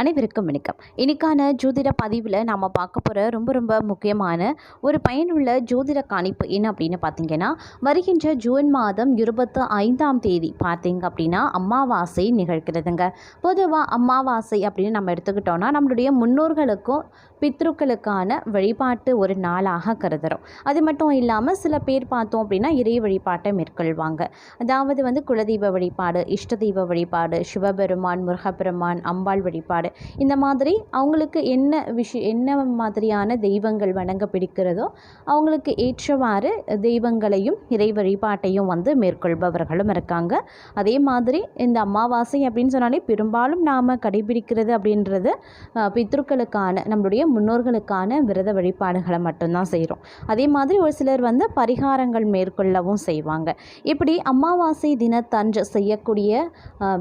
அனைவருக்கும் வணக்கம். இன்னைக்கான ஜோதிட பதிவில் நாம் பார்க்க போகிற ரொம்ப ரொம்ப முக்கியமான ஒரு பயனுள்ள ஜோதிட காணிப்பு என்ன அப்படின்னு பார்த்தீங்கன்னா வருகின்ற ஜூன் மாதம் இருபத்து ஐந்தாம் தேதி பார்த்தீங்க அப்படின்னா அம்மாவாசை நிகழ்கிறதுங்க. பொதுவாக அம்மாவாசை அப்படின்னு நம்ம எடுத்துக்கிட்டோம்னா நம்மளுடைய முன்னோர்களுக்கும் பித்ருக்களுக்கான வழிபாட்டு ஒரு நாளாக கருதுகிறோம் அது மட்டும் இல்லாமல் சில பேர் பார்த்தோம் அப்படின்னா இறை வழிபாட்டை மேற்கொள்வாங்க. அதாவது வந்து குலதெய்வ வழிபாடு இஷ்ட தெய்வ வழிபாடு சிவபெருமான் முருகப்பெருமான் அம்பாள் வழிபாடு இந்த மாதிரி அவங்களுக்கு என்ன விஷயம் என்ன மாதிரியான தெய்வங்கள் வணங்க பிடிக்கிறதோ அவங்களுக்கு ஏற்றவாறு தெய்வங்களையும் இறை வழிபாட்டையும் வந்து மேற்கொள்பவர்களும் இருக்காங்க. அதே மாதிரி இந்த அமாவாசை அப்படின்னு சொன்னாலே பெரும்பாலும் நாம் கடைபிடிக்கிறது அப்படின்றது பித்ருக்களுக்கான நம்மளுடைய முன்னோர்களுக்கான விரத வழிபாடுகளை மட்டும்தான் செய்கிறோம் அதே மாதிரி ஒரு சிலர் வந்து பரிகாரங்கள் மேற்கொள்ளவும் செய்வாங்க. இப்படி அமாவாசை தினத்தன்று செய்யக்கூடிய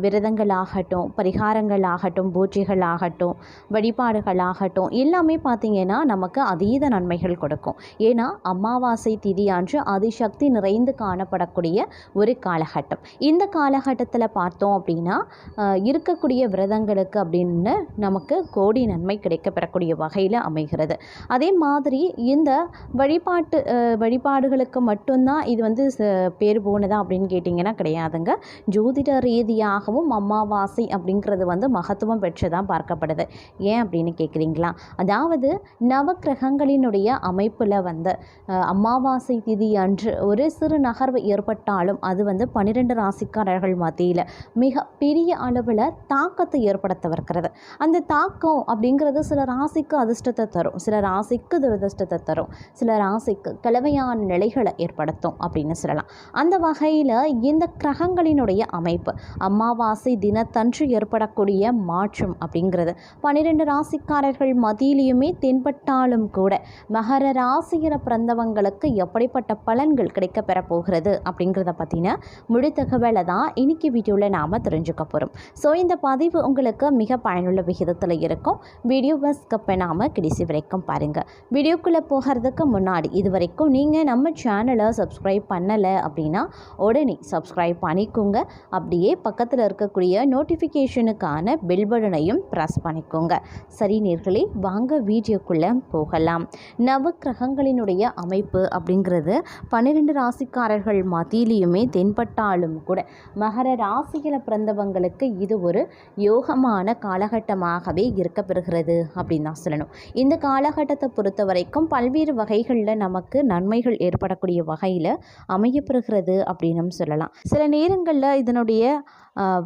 விரதங்களாகட்டும் பரிகாரங்களாகட்டும் பூஜைகளாகட்டும் வழிபாடுகளாகட்டும் எல்லாமே பார்த்திங்கன்னா நமக்கு அதீத நன்மைகள் கொடுக்கும். ஏன்னா அமாவாசை திதி அன்று அதிசக்தி நிறைந்து காணப்படக்கூடிய ஒரு காலகட்டம். இந்த காலகட்டத்தில் பார்த்தோம் அப்படின்னா இருக்கக்கூடிய விரதங்களுக்கு அப்படின்னு நமக்கு கோடி நன்மை கிடைக்கப்பெறக்கூடிய வகையில் அமைகிறது. அதே மாதிரி இந்த வழிபாட்டு வழிபாடுகளுக்கு மட்டும்தான் இது வந்து ச- பேர் போனதா அப்படின்னு கேட்டிங்கன்னா கிடையாதுங்க. ஜோதிட ரீதியாகவும் அமாவாசை அப்படிங்கிறது வந்து மகத்துவம் பெற்றதாக பார்க்கப்படுது. ஏன் அப்படின்னு கேட்குறீங்களா அதாவது நவக்கிரகங்களினுடைய அமைப்பில் வந்து அமாவாசை திதி அன்று ஒரு சிறு நகர்வு ஏற்பட்டாலும் அது வந்து பன்னிரெண்டு ராசிக்காரர்கள் மத்தியில் மிக பெரிய அளவில் தாக்கத்தை ஏற்படுத்தவிருக்கிறது. அந்த தாக்கம் அப்படிங்கிறது சில ராசிக்கு அதிர்ஷ்டத்தை தரும் சில ராசிக்கு துரதிர்ஷ்டத்தை தரும் சில ராசிக்கு கலவையான நிலைகளை ஏற்படுத்தும் அப்படின்னு சொல்லலாம். அந்த வகையில் இந்த கிரகங்களினுடைய அமைப்பு அமாவாசை தினத்தன்று ஏற்படக்கூடிய மாற்றம் அப்படி அப்படிங்கிறது. பன்னிரெண்டு ராசிக்காரர்கள் மத்தியிலையுமே தென்பட்டாலும் கூட மகர ராசியில பிறந்தவங்களுக்கு எப்படிப்பட்ட பலன்கள் கிடைக்க பெறப்போகிறது அப்படிங்கிறத பற்றின முழு தகவலை தான் இன்னைக்கு வீடியோவில் நாம் தெரிஞ்சுக்க போகிறோம் ஸோ இந்த பதிவு உங்களுக்கு மிக பயனுள்ள விகிதத்தில் இருக்கும். வீடியோவை ஸ்கிப் பண்ணாமல் கடைசி வரைக்கும் பாருங்கள் வீடியோக்குள்ளே போகிறதுக்கு முன்னாடி இது வரைக்கும் நீங்கள் நம்ம சேனலை சப்ஸ்கிரைப் பண்ணலை அப்படின்னா உடனே சப்ஸ்கிரைப் பண்ணிக்கோங்க. அப்படியே பக்கத்தில் இருக்கக்கூடிய நோட்டிஃபிகேஷனுக்கான பெல் பட்டனையும் ப்ரெஸ் பண்ணிக்கோங்க. சரி நேர்களே வாங்க வீடியோக்குள்ளே போகலாம். நவக்கிரகங்களினுடைய அமைப்பு அப்படிங்கிறது பன்னிரெண்டு ராசிக்காரர்கள் மத்தியிலையுமே தென்பட்டாலும் கூட மகர ராசியில் பிறந்தவங்களுக்கு இது ஒரு யோகமான காலகட்டமாகவே இருக்க பெறுகிறது அப்படின்னு தான் சொல்லணும். இந்த காலகட்டத்தை பொறுத்த வரைக்கும் பல்வேறு வகைகளில் நமக்கு நன்மைகள் ஏற்படக்கூடிய வகையில் அமையப்பெறுகிறது அப்படின்னு சொல்லலாம். சில நேரங்களில் இதனுடைய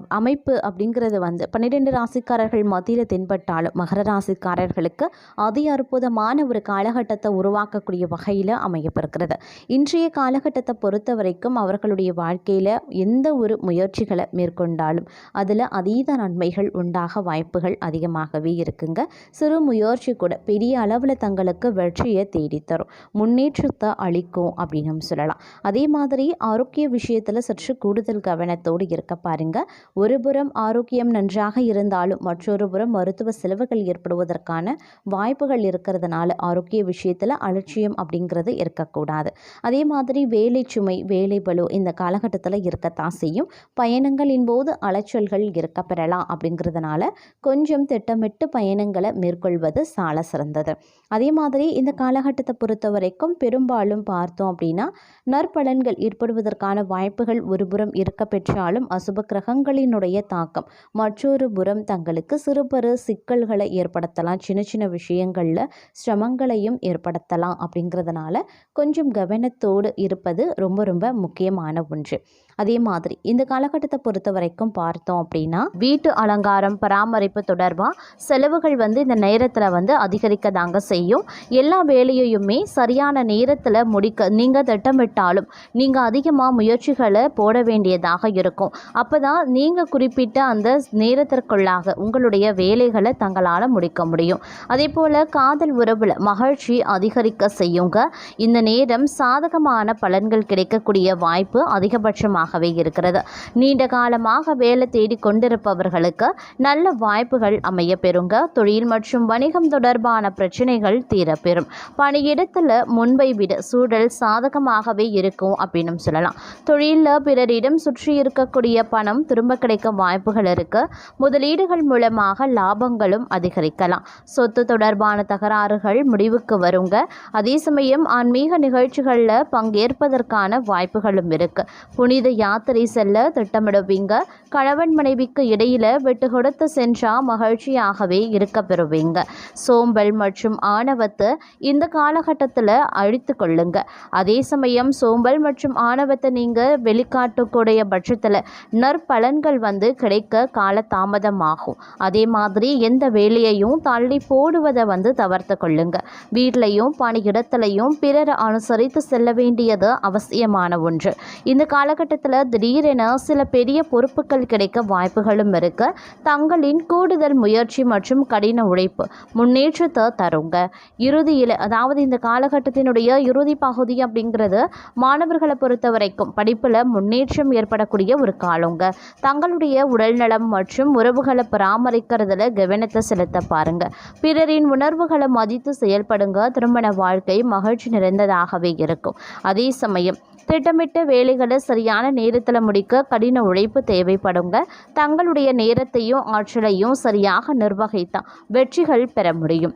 அமைப்பு அப்படிங்கிறது வந்து பன்னிரெண்டு ராசிக்காரர்கள் மத்தியில் தென்பட்டாலும் மகர ராசிக்காரர்களுக்கு அதி அற்புதமான ஒரு காலகட்டத்தை உருவாக்கக்கூடிய வகையில் அமையப்பெறுகிறது. இன்றைய காலகட்டத்தை பொறுத்த வரைக்கும் அவர்களுடைய வாழ்க்கையில் எந்த ஒரு முயற்சிகளை மேற்கொண்டாலும் அதில் அதீத நன்மைகள் உண்டாக வாய்ப்புகள் அதிகமாகவே இருக்குங்க. சிறு முயற்சி கூட பெரிய அளவில் தங்களுக்கு வெற்றியை தேடித்தரும். முன்னேற்றத்தை அளிக்கும் அப்படின்னு சொல்லலாம். அதே மாதிரி ஆரோக்கிய விஷயத்தில் சற்று கூடுதல் கவனத்தோடு இருக்க பாருங்க. ஒருபுறம் ஆரோக்கியம் நன்றாக இருந்தாலும் மற்றொரு புறம் மருத்துவ செலவுகள் ஏற்படுவதற்கான வாய்ப்புகள் இருக்கிறதுனால ஆரோக்கிய விஷயத்தில் அலட்சியம் அப்படிங்கிறது இருக்கக்கூடாது. அதே மாதிரி வேலை சுமை வேலை பலு இந்த காலகட்டத்தில் இருக்கத்தான் செய்யும். பயணங்களின் போது அலைச்சல்கள் இருக்க பெறலாம் அப்படிங்கிறதுனால கொஞ்சம் திட்டமிட்டு பயணங்களை மேற்கொள்வது சால சிறந்தது. அதே மாதிரி இந்த காலகட்டத்தை பொறுத்த வரைக்கும் பெரும்பாலும் பார்த்தோம் அப்படின்னா நற்பலன்கள் ஏற்படுவதற்கான வாய்ப்புகள் ஒருபுறம் இருக்க பெற்றாலும் அசுப கிரகங்களினுடைய தாக்கம். மற்றொரு புறம் தங்களுக்கு சிறுபெரு சிக்கல்களை ஏற்படுத்தலாம். சின்ன சின்ன விஷயங்களில் சிரமங்களையும் ஏற்படுத்தலாம். அப்படிங்கிறதுனால கொஞ்சம் கவனத்தோடு இருப்பது ரொம்ப ரொம்ப முக்கியமான ஒன்று. அதே மாதிரி இந்த காலகட்டத்தை பொறுத்த வரைக்கும் பார்த்தோம் அப்படின்னா வீட்டு அலங்காரம் பராமரிப்பு தொடர்பாக செலவுகள் வந்து இந்த நேரத்தில் வந்து அதிகரிக்க தாங்க செய்யும். எல்லா வேலையையுமே சரியான நேரத்தில் முடிக்க நீங்கள் திட்டமிட்டாலும் நீங்கள் அதிகமாக முயற்சிகளை போட வேண்டியதாக இருக்கும். அப்போ தான் நீங்கள் குறிப்பிட்ட அந்த நேரத்திற்குள்ளாக உங்களுடைய வேலைகளை தங்களால் முடிக்க முடியும். அதே போல் காதல் உறவில் மகிழ்ச்சி அதிகரிக்க செய்யுங்க. இந்த நேரம் சாதகமான பலன்கள் கிடைக்கக்கூடிய வாய்ப்பு அதிகபட்சமாக சாதகமாகவே இருக்கிறது. நீண்ட காலமாக வேலை தேடி கொண்டிருப்பவர்களுக்கு நல்ல வாய்ப்புகள் அமைய பெறுங்க தொழில் மற்றும் வணிகம் தொடர்பான பிரச்சனைகள் தீரப்பெறும். பணியிடத்தில் முன்பை விட சூழல் சாதகமாகவே இருக்கும் அப்படின்னு சொல்லலாம். தொழிலில் பிறரிடம் சுற்றி இருக்கக்கூடிய பணம் திரும்ப கிடைக்க வாய்ப்புகள் இருக்கு. முதலீடுகள் மூலமாக லாபங்களும் அதிகரிக்கலாம். சொத்து தொடர்பான தகராறுகள் முடிவுக்கு வருங்க. அதே சமயம் ஆன்மீக நிகழ்ச்சிகளில் பங்கேற்பதற்கான வாய்ப்புகளும் இருக்கு. புனித யாத்திரை செல்ல திட்டமிடுவீங்க. கணவன் மனைவிக்கு இடையில விட்டு கொடுத்து சென்றா மகிழ்ச்சியாகவே இருக்க பெறுவீங்க. சோம்பல் மற்றும் ஆணவத்தை இந்த காலகட்டத்தில் அழித்து கொள்ளுங்க. அதே சமயம் சோம்பல் மற்றும் ஆணவத்தை நீங்கள் வெளிக்காட்டக்கூடிய பட்சத்தில் நற்பலன்கள் வந்து கிடைக்க கால தாமதமாகும் அதே மாதிரி எந்த வேலையையும் தள்ளி போடுவதை வந்து தவிர்த்து கொள்ளுங்க. வீட்லையும் பணியிடத்துலையும் பிறர் அனுசரித்து செல்ல வேண்டியது அவசியமான ஒன்று. இந்த காலகட்டத்தில் திடீரென சில பெரிய பொறுப்புகள் கிடைக்க வாய்ப்புகளும் இருக்கு தங்களின் கூடுதல் முயற்சி மற்றும் கடின உழைப்பு முன்னேற்றத்தை தருங்க. இறுதியில் அதாவது இந்த காலகட்டத்தினுடைய இறுதி பகுதி அப்படிங்கிறது மாணவர்களை பொறுத்த வரைக்கும் படிப்பில் முன்னேற்றம் ஏற்படக்கூடிய ஒரு காலங்க. தங்களுடைய உடல்நலம் மற்றும் உறவுகளை பராமரிக்கிறதுல கவனத்தை செலுத்த பாருங்க. பிறரின் உணர்வுகளை மதித்து செயல்படுங்க. திருமண வாழ்க்கை மகிழ்ச்சி நிறைந்ததாகவே இருக்கும். அதே சமயம் திட்டமிட்ட வேலைகளை சரியான நேரத்தில் முடிக்க கடின உழைப்பு தேவைப்படுங்க. தங்களுடைய நேரத்தையும் ஆற்றலையும் சரியாக நிர்வகித்தால் வெற்றிகள் பெற முடியும்.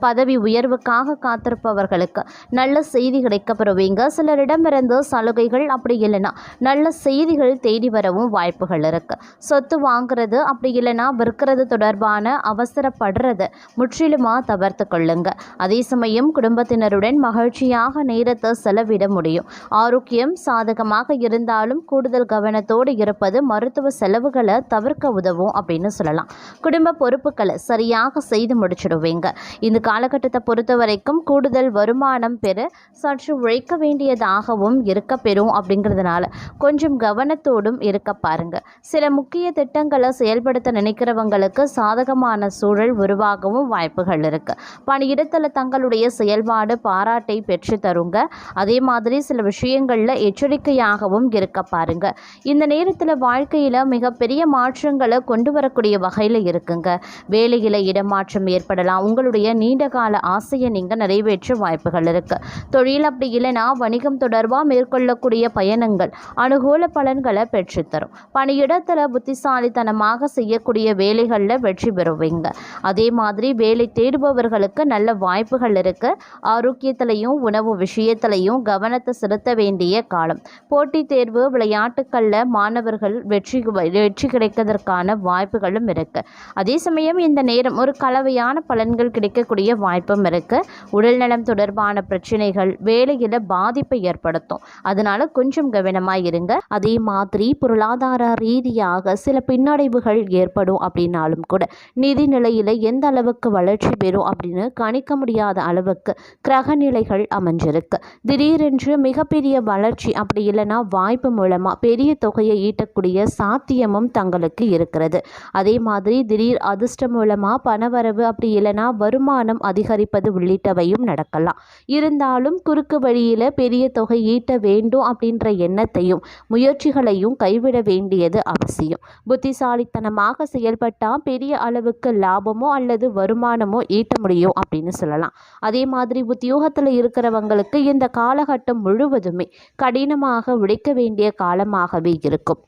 பதவி உயர்வுக்காக காத்திருப்பவர்களுக்கு நல்ல செய்தி கிடைக்கப்பெறுவீங்க. சிலரிடமிருந்து சலுகைகள் அப்படி இல்லைன்னா நல்ல செய்திகள் தேடி வரவும் வாய்ப்புகள் இருக்குது சொத்து வாங்குறது அப்படி இல்லைன்னா விற்கிறது தொடர்பான அவசரப்படுறது முற்றிலுமாக தவிர்த்து கொள்ளுங்க. அதே சமயம் குடும்பத்தினருடன் மகிழ்ச்சியாக நேரத்தை செலவிட முடியும். ஆரோக்கியம் சாதகமாக இருந்தாலும் கூடுதல் கவனத்தோடு இருப்பது மருத்துவ செலவுகளை தவிர்க்க உதவும் அப்படின்னு சொல்லலாம். குடும்ப பொறுப்புகளை சரியாக செய்து முடிச்சிடுவீங்க. இந்த காலகட்டத்தை பொறுத்த வரைக்கும் கூடுதல் வருமானம் பெற சற்று உழைக்க வேண்டியதாகவும் இருக்க பெறும் அப்படிங்கிறதுனால கொஞ்சம் கவனத்தோடும் இருக்க பாருங்க. சில முக்கிய திட்டங்களை செயல்படுத்த நினைக்கிறவங்களுக்கு சாதகமான சூழல் உருவாகவும் வாய்ப்புகள் இருக்கு. பணியிடத்தில் தங்களுடைய செயல்பாடு பாராட்டை பெற்று தருங்க. அதே மாதிரி சில விஷயங்களில் எச்சரிக்கையாகவும் இருக்க பாருங்க. இந்த நேரத்தில் வாழ்க்கையில் மிகப்பெரிய மாற்றங்களை கொண்டு வரக்கூடிய வகையில் இருக்குங்க. வேலையில் இடமாற்றம் ஏற்படலாம். உங்களுடைய நீண்ட கால ஆசையை நீங்கள் நிறைவேற்ற வாய்ப்புகள் இருக்கு. தொழில் அப்படி இல்லைன்னா வணிகம் தொடர்பாக மேற்கொள்ளக்கூடிய பயணங்கள் அனுகூல பலன்களை பெற்றுத்தரும். பணியிடத்தில் புத்திசாலித்தனமாக செய்யக்கூடிய வேலைகளில் வெற்றி பெறுவீங்க. அதே மாதிரி வேலை தேடுபவர்களுக்கு நல்ல வாய்ப்புகள் இருக்கு. ஆரோக்கியத்திலையும் உணவு விஷயத்திலையும் கவனத்தை செலுத்த வேண்டிய காலம். போட்டித் தேர்வு விளையாட்டுக்களில் மாணவர்கள் வெற்றி வெற்றி கிடைக்கிறதுக்கான வாய்ப்புகளும் இருக்கு. அதே சமயம் இந்த நேரம் ஒரு கலவையான பலன்கள் கிடைக்கக்கூடிய வாய்ப்பும் இருக்கு. உடல்நலம் தொடர்பான பிரச்சனைகள் வேலையில் பாதிப்பை ஏற்படுத்தும். அதனால கொஞ்சம் கவனமாக இருங்க. அதே மாதிரி பொருளாதார ரீதியாக சில பின்னடைவுகள் ஏற்படும் அப்படின்னாலும் கூட நிதி நிலையில் எந்த அளவுக்கு வளர்ச்சி பெறும் அப்படின்னு கணிக்க முடியாத அளவுக்கு கிரக நிலைகள் அமைஞ்சிருக்கு. திடீரென்று மிகப்பெரிய வளர்ச்சி அப்படி இல்லைன்னா வாய்ப்பு மூலமாக பெரிய தொகையை ஈட்டக்கூடிய சாத்தியமும் தங்களுக்கு இருக்கிறது. அதே மாதிரி திடீர் அதிர்ஷ்டம் மூலமாக பணவரவு அப்படி இல்லைன்னா வருமானம் அதிகரிப்பது உள்ளிட்டவை உள்ளிட்டவையும் நடக்கலாம். இருந்தாலும் குறுக்கு வழியில் பெரிய தொகை ஈட்ட வேண்டும் அப்படின்ற எண்ணத்தையும் முயற்சிகளையும் கைவிட வேண்டியது அவசியம். புத்திசாலித்தனமாக செயல்பட்டால் பெரிய அளவுக்கு லாபமோ அல்லது வருமானமோ ஈட்ட முடியும் அப்படின்னு சொல்லலாம். அதே மாதிரி உத்தியோகத்தில் இருக்கிறவங்களுக்கு இந்த காலகட்டம் முழுவதுமே கடினமாக உழைக்க வேண்டிய காலமாகவே இருக்கும்.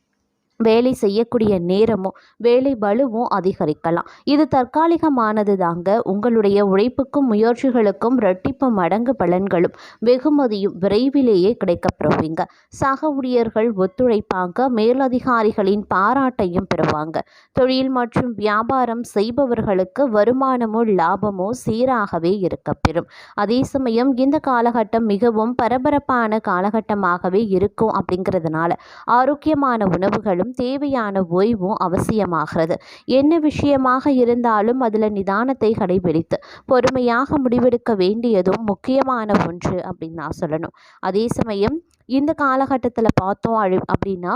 வேலை செய்யக்கூடிய நேரமும் வேலை வலுவும் அதிகரிக்கலாம். இது தற்காலிகமானது தாங்க உங்களுடைய உழைப்புக்கும் முயற்சிகளுக்கும் இரட்டிப்பு மடங்கு பலன்களும் வெகுமதியும் விரைவிலேயே கிடைக்கப்பெறுவீங்க. சக ஊழியர்கள் ஒத்துழைப்பாங்க. மேலதிகாரிகளின் பாராட்டையும் பெறுவாங்க. தொழில் மற்றும் வியாபாரம் செய்பவர்களுக்கு வருமானமோ லாபமோ சீராகவே இருக்கப்பெறும் அதே சமயம் இந்த காலகட்டம் மிகவும் பரபரப்பான காலகட்டமாகவே இருக்கும் அப்படிங்கிறதுனால ஆரோக்கியமான உணவுகளும் இருந்தாலும் தேவையான ஓய்வும் அவசியமாகிறது. என்ன விஷயமாக இருந்தாலும் அதில் நிதானத்தை கடைபிடித்து பொறுமையாக முடிவெடுக்க வேண்டியதும் முக்கியமான ஒன்று அப்படின்னு நான் சொல்லணும். அதே சமயம் இந்த காலகட்டத்தில் பார்த்தோம் அழி அப்படின்னா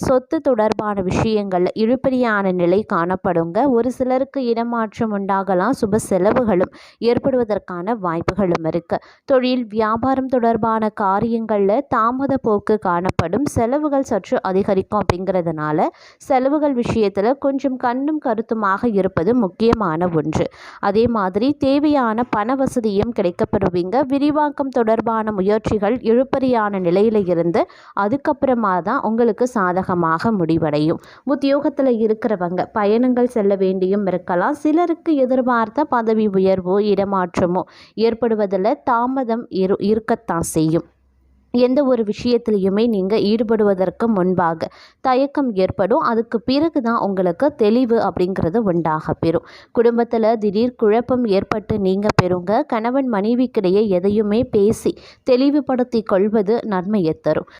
சொத்து தொடர்பான விஷயங்கள் இழுபறியான நிலை காணப்படுங்க. ஒரு சிலருக்கு இடமாற்றம் உண்டாகலாம் சுப செலவுகளும் ஏற்படுவதற்கான வாய்ப்புகளும் இருக்குது தொழில் வியாபாரம் தொடர்பான காரியங்களில் தாமத போக்கு காணப்படும். செலவுகள் சற்று அதிகரிக்கும் அப்படிங்கிறதுனால செலவுகள் விஷயத்தில் கொஞ்சம் கண்ணும் கருத்துமாக இருப்பது முக்கியமான ஒன்று. அதே மாதிரி தேவையான பண வசதியும் கிடைக்கப்பெறுவீங்க விரிவாக்கம் தொடர்பான முயற்சிகள் இழுபறியான நிலையில் இருந்து அதுக்கப்புறமா தான் உங்களுக்கு சாதகமாக முடிவடையும். உத்தியோகத்தில் இருக்கிறவங்க பயணங்கள் செல்ல வேண்டியும் இருக்கலாம். சிலருக்கு எதிர்பார்த்த பதவி உயர்வோ இடமாற்றமோ ஏற்படுவதில் தாமதம் இரு இருக்கத்தான் செய்யும். எந்த ஒரு விஷயத்துலையுமே நீங்கள் ஈடுபடுவதற்கு முன்பாக தயக்கம் ஏற்படும். அதுக்கு பிறகு தான் உங்களுக்கு தெளிவு அப்படிங்கிறது உண்டாக பெறும். குடும்பத்தில் திடீர் குழப்பம் ஏற்பட்டு நீங்கள் பெறுங்க. கணவன் மனைவிக்கிடையே எதையுமே பேசி தெளிவுபடுத்தி கொள்வது நன்மையை தரும்.